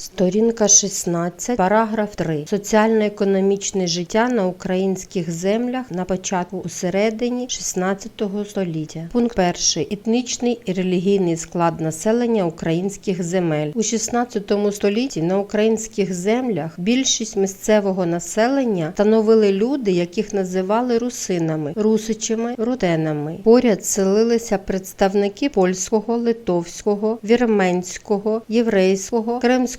Сторінка 16, параграф 3. Соціально-економічне життя на українських землях на початку у середині 16 століття. Пункт 1. Етнічний і релігійний склад населення українських земель. У 16 столітті на українських землях більшість місцевого населення становили люди, яких називали русинами, русичами, рутенами. Поряд селилися представники польського, литовського, вірменського, єврейського,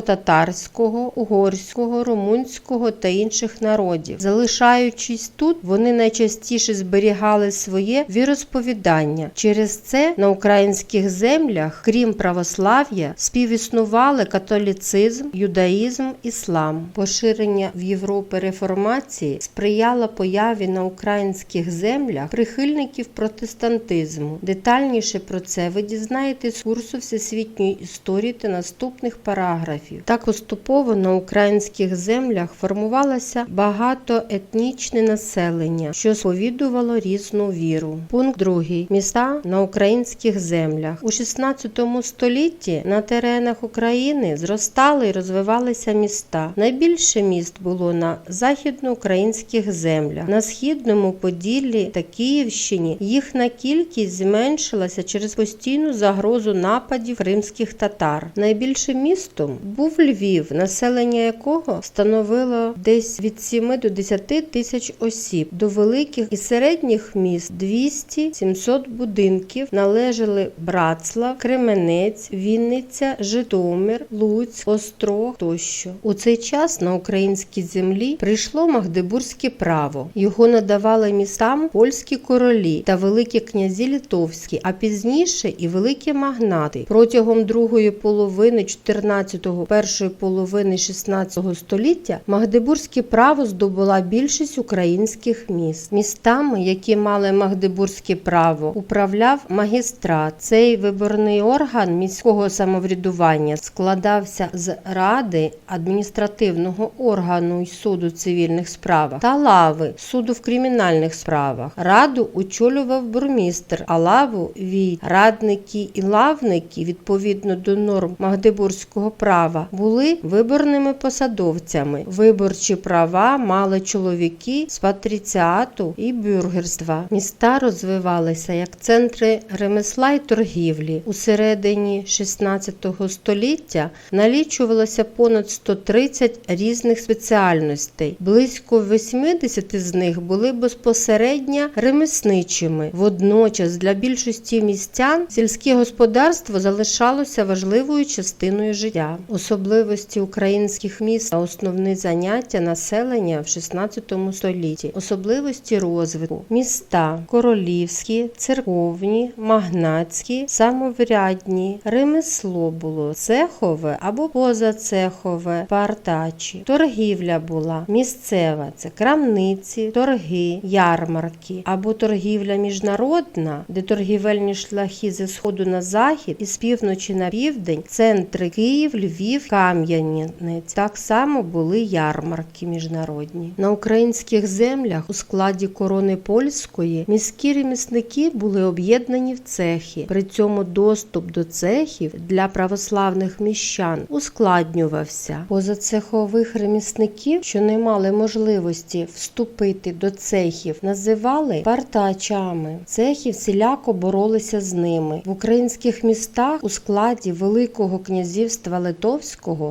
кримсько-татарського, угорського, румунського та інших народів. Залишаючись тут, вони найчастіше зберігали своє віросповідання. Через це на українських землях, крім православ'я, співіснували католіцизм, юдаїзм, іслам. Поширення в Європі реформації сприяло появі на українських землях прихильників протестантизму. Детальніше про це ви дізнаєтесь з курсу всесвітньої історії та наступних параграфів. Так поступово на українських землях формувалося багатоетнічне населення, що сповідувало різну віру. Пункт 2. Міста на українських землях у 16 столітті на теренах України зростали і розвивалися міста. Найбільше міст було на західноукраїнських землях, на східному Поділлі та Київщині. Їхня кількість зменшилася через постійну загрозу нападів кримських татар. Найбільшим містом був Львів, населення якого становило десь від 7 до 10 тисяч осіб. До великих і середніх міст 200-700 будинків належали Братслав, Кременець, Вінниця, Житомир, Луцьк, Острог тощо. У цей час на українській землі прийшло Магдебурзьке право. Його надавали містам польські королі та великі князі литовські, а пізніше і великі магнати. Протягом другої половини 14-го, першої половини 16 століття Магдебурзьке право здобула більшість українських міст. Містами, які мали Магдебурзьке право, управляв магістрат. Цей виборний орган міського самоврядування складався з ради адміністративного органу й суду цивільних справах та лави суду в кримінальних справах. Раду очолював бурмістр, а лаву вій радники і лавники відповідно до норм Магдебурзького права були виборними посадовцями. Виборчі права мали чоловіки з патріціату і бюргерства. Міста розвивалися як центри ремесла й торгівлі. У середині 16 століття налічувалося понад 130 різних спеціальностей. Близько 80 з них були безпосередньо ремісничими. Водночас для більшості містян сільське господарство залишалося важливою частиною життя. Особливості українських міст та основні заняття населення в 16 столітті, особливості розвитку. Міста королівські, церковні, магнатські, самоврядні, ремесло було цехове або позацехове, партачі, торгівля була місцева, це крамниці, торги, ярмарки. Або торгівля міжнародна, де торгівельні шляхи зі сходу на захід і з півночі на південь, центри Київ, Львів, Кам'янець. Так само були ярмарки міжнародні. На українських землях у складі корони польської міські ремісники були об'єднані в цехи. При цьому доступ до цехів для православних міщан ускладнювався. Позацехових ремісників, що не мали можливості вступити до цехів, називали партачами. Цехи всіляко боролися з ними. В українських містах у складі Великого князівства Литовського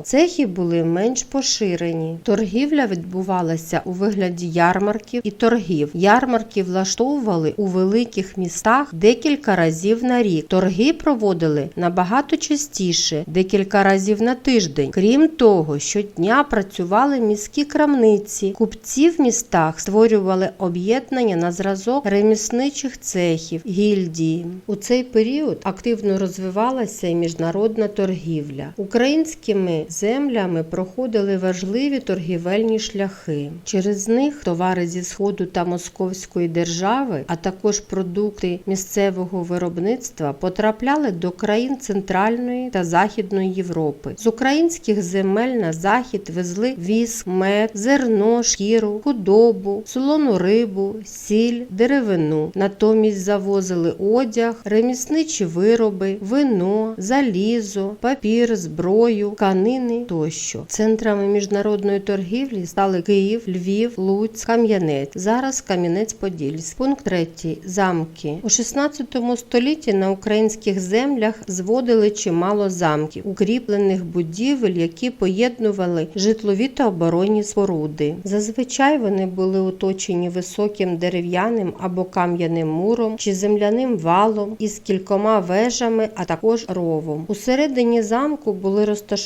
цехи були менш поширені. Торгівля відбувалася у вигляді ярмарків і торгів. Ярмарки влаштовували у великих містах декілька разів на рік. Торги проводили набагато частіше, декілька разів на тиждень. Крім того, щодня працювали міські крамниці. Купці в містах створювали об'єднання на зразок ремісничих цехів, гільдії. У цей період активно розвивалася і міжнародна торгівля. Українськими землями проходили важливі торгівельні шляхи. Через них товари зі сходу та московської держави, а також продукти місцевого виробництва потрапляли до країн Центральної та Західної Європи. З українських земель на захід везли віск, мед, зерно, шкіру, худобу, солону рибу, сіль, деревину. Натомість завозили одяг, ремісничі вироби, вино, залізо, папір, зброю, сіллю, канини тощо. Центрами міжнародної торгівлі стали Київ, Львів, Луцьк, Кам'янець. Зараз Кам'янець-Подільськ. Пункт 3. Замки. У 16 столітті на українських землях зводили чимало замків, укріплених будівель, які поєднували житлові та оборонні споруди. Зазвичай вони були оточені високим дерев'яним або кам'яним муром чи земляним валом із кількома вежами, а також ровом. Усередині замку були розташовані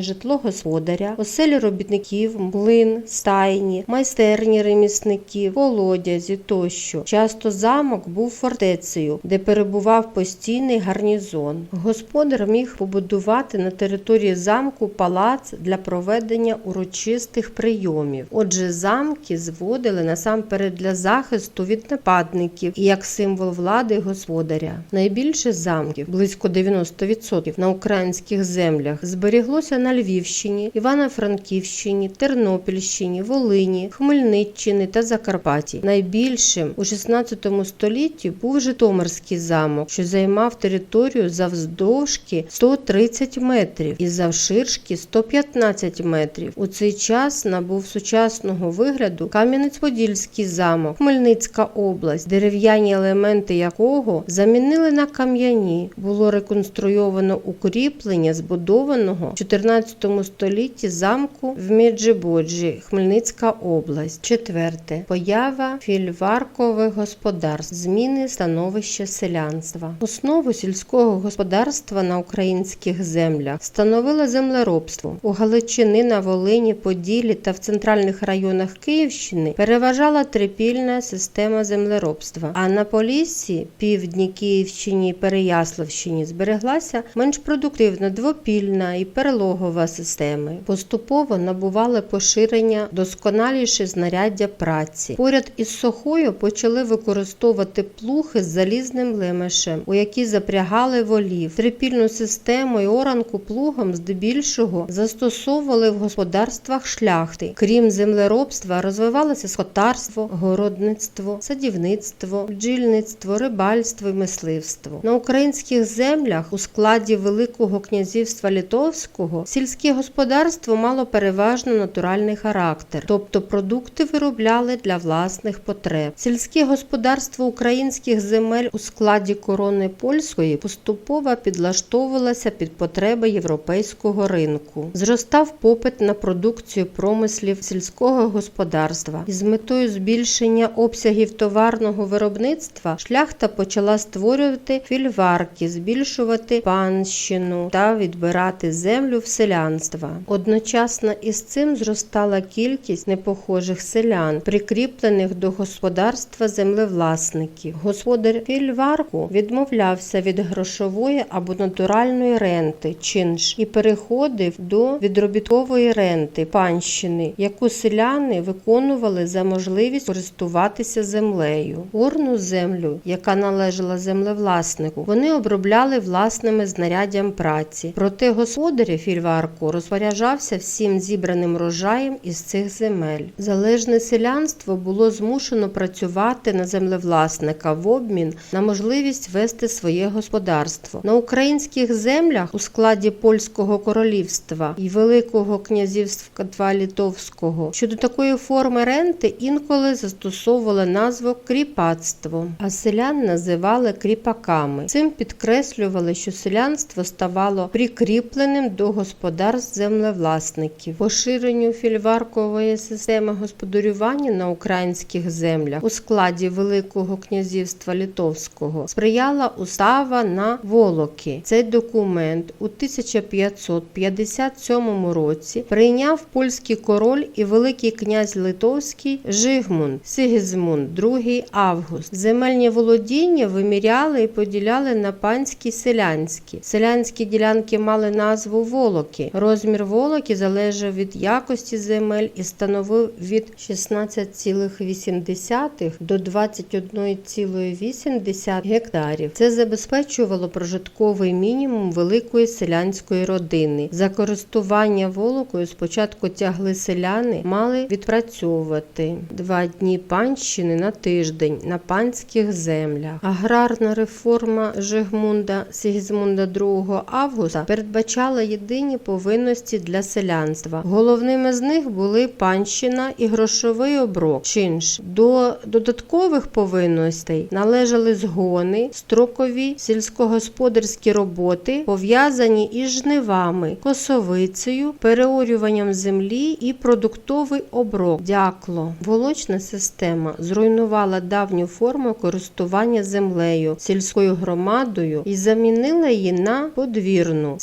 житло господаря, оселі робітників, млин, стайні, майстерні ремісників, колодязі тощо. Часто замок був фортецею, де перебував постійний гарнізон. Господар міг побудувати на території замку палац для проведення урочистих прийомів. Отже, замки зводили насамперед для захисту від нападників і як символ влади господаря. Найбільше замків, близько 90% на українських землях, зберіглося на Львівщині, Івано-Франківщині, Тернопільщині, Волині, Хмельниччини та Закарпатті. Найбільшим у 16 столітті був Житомирський замок, що займав територію завздовжки 130 метрів і завширшки 115 метрів. У цей час набув сучасного вигляду Кам'янець-Подільський замок, Хмельницька область, дерев'яні елементи якого замінили на кам'яні. Було реконструйовано укріплення збудованого в 14 столітті замку в Меджибоджі, Хмельницька область. Четверте поява фільваркових господарств, зміни становища селянства. Основу сільського господарства на українських землях становило землеробство. У Галичини на Волині, Поділі та в центральних районах Київщини переважала трипільна система землеробства. А на Поліссі, півдні Київщині і Переяславщині збереглася менш продуктивна двопільна і перелогова системи. Поступово набували поширення досконаліші знаряддя праці. Поряд із сохою почали використовувати плуги з залізним лемешем, у які запрягали волів. Трипільну систему і оранку плугом здебільшого застосовували в господарствах шляхти. Крім землеробства, розвивалося скотарство, городництво, садівництво, бджільництво, рибальство і мисливство. На українських землях у складі Великого князівства Литовського сільське господарство мало переважно натуральний характер, тобто продукти виробляли для власних потреб. Сільське господарство українських земель у складі корони польської поступово підлаштовувалося під потреби європейського ринку. Зростав попит на продукцію промислів сільського господарства. Із метою збільшення обсягів товарного виробництва шляхта почала створювати фільварки, збільшувати панщину та відбирати землю в селянства. Одночасно із цим зростала кількість непохожих селян, прикріплених до господарства землевласників. Господар фільварку відмовлявся від грошової або натуральної ренти, чинш і переходив до відробіткової ренти панщини, яку селяни виконували за можливість користуватися землею. Орну землю, яка належала землевласнику, вони обробляли власними знаряддям праці. Проте господар фільварку розпоряджався всім зібраним рожаєм із цих земель. Залежне селянство було змушено працювати на землевласника в обмін на можливість вести своє господарство. На українських землях у складі польського королівства і Великого князівства Литовського щодо такої форми ренти інколи застосовували назву кріпацтво, а селян називали кріпаками. Цим підкреслювали, що селянство ставало прикріпленим до господарств землевласників. Поширенню фільваркової системи господарювання на українських землях у складі Великого князівства Литовського сприяла устава на Волоки. Цей документ у 1557 році прийняв польський король і великий князь Литовський Жигмунд Сигізмунд II Август. Земельні володіння виміряли і поділяли на панські селянські. Селянські ділянки мали назву Волоки. Розмір волоки залежав від якості земель і становив від 16,8 до 21,8 гектарів. Це забезпечувало прожитковий мінімум великої селянської родини. За користування волокою спочатку тягли селяни, мали відпрацьовувати два дні панщини на тиждень на панських землях. Аграрна реформа Жигмунда Сігізмунда II Августа передбачала єдині повинності для селянства. Головними з них були панщина і грошовий оброк. Чинш до додаткових повинностей належали згони, строкові сільськогосподарські роботи, пов'язані із жнивами, косовицею, переорюванням землі і продуктовий оброк. Дякло. Волочна система зруйнувала давню форму користування землею, сільською громадою і замінила її на подвірну.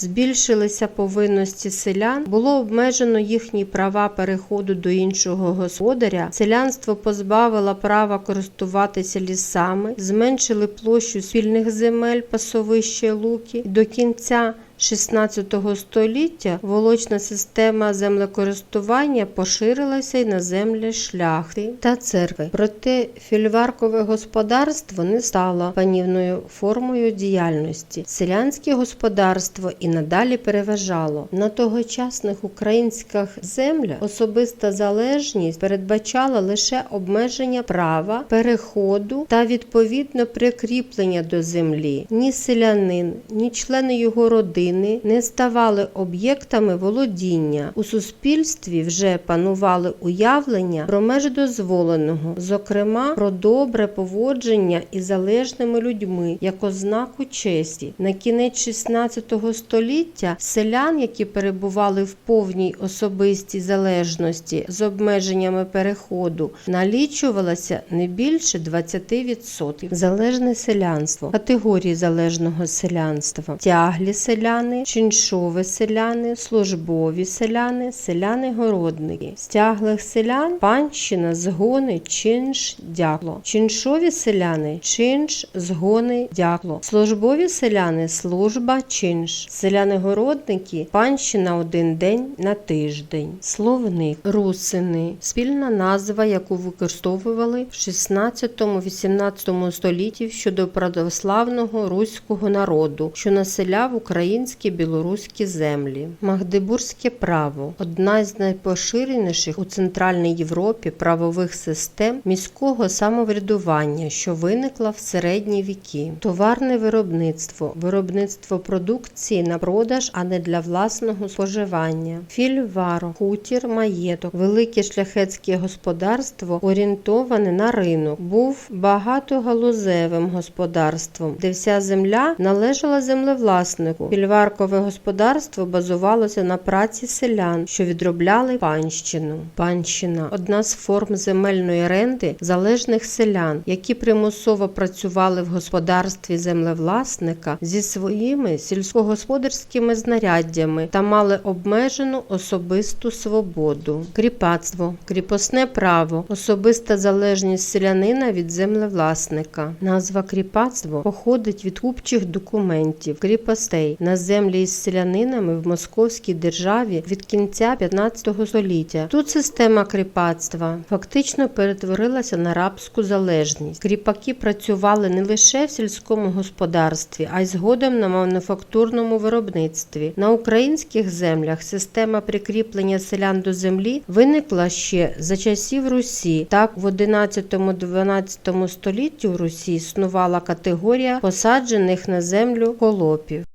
Збільшилися повинності селян, було обмежено їхні права переходу до іншого господаря. Селянство позбавило права користуватися лісами, зменшили площу спільних земель, пасовища, луки. До кінця 16 століття волочна система землекористування поширилася й на землі шляхти та церкви. Проте фільваркове господарство не стало панівною формою діяльності. Селянське господарство і надалі переважало. На тогочасних українських землях особиста залежність передбачала лише обмеження права, переходу та відповідно прикріплення до землі. Ні селянин, ні члени його родини не ставали об'єктами володіння. У суспільстві вже панували уявлення про межі дозволеного, зокрема про добре поводження із залежними людьми як ознаку честі. На кінець 16 століття селян, які перебували в повній особистій залежності з обмеженнями переходу, налічувалося не більше 20%. Залежне селянство, категорії залежного селянства, тяглі селяни, чиншові селяни, службові селяни, селяни-городники, стяглих селян, панщина, згони, чинш, дякло, чиншові селяни, чинш, згони, дякло, службові селяни, служба, чинш, селяни-городники, панщина один день на тиждень, словник, русини, спільна назва, яку використовували в 16-18 столітті щодо православного руського народу, що населяв українські білоруські землі. Магдебурзьке право одна з найпоширеніших у Центральній Європі правових систем міського самоврядування, що виникла в середні віки. Товарне виробництво, виробництво продукції на продаж, а не для власного споживання. Фільваро, хутір, маєток, велике шляхетське господарство орієнтоване на ринок, був багатогалузевим господарством, де вся земля належала землевласнику. Фільваркове господарство базувалося на праці селян, що відробляли панщину. Панщина одна з форм земельної ренти залежних селян, які примусово працювали в господарстві землевласника зі своїми сільськогосподарськими знаряддями та мали обмежену особисту свободу. Кріпацтво, кріпосне право, особиста залежність селянина від землевласника. Назва кріпацтво походить від купчих документів кріпостей землі із селянинами в Московській державі від кінця 15 століття. Тут система кріпацтва фактично перетворилася на рабську залежність. Кріпаки працювали не лише в сільському господарстві, а й згодом на мануфактурному виробництві. На українських землях система прикріплення селян до землі виникла ще за часів Русі. Так, в 11-12 столітті у Русі існувала категорія посаджених на землю холопів.